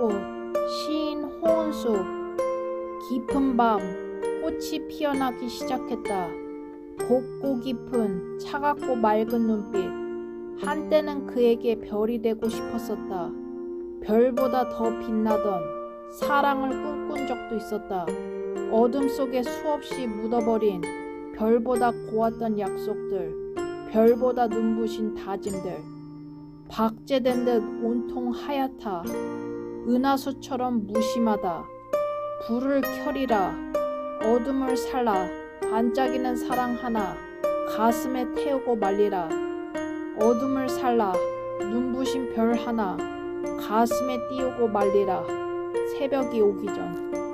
꽃 시인 홍은수 깊은 밤 꽃이 피어나기 시작했다. 곱고 깊은 차갑고 맑은 눈빛 한때는 그에게 별이 되고 싶었었다. 별보다 더 빛나던 사랑을 꿈꾼 적도 있었다. 어둠 속에 수없이 묻어버린 별보다 고왔던 약속들, 별보다 눈부신 다짐들, 박제된 듯 온통 하얗다. 은하수처럼 무심하다. 불을 켜리라. 어둠을 살라. 반짝이는 사랑 하나. 가슴에 태우고 말리라. 어둠을 살라. 눈부신 별 하나. 가슴에 띄우고 말리라. 새벽이 오기 전.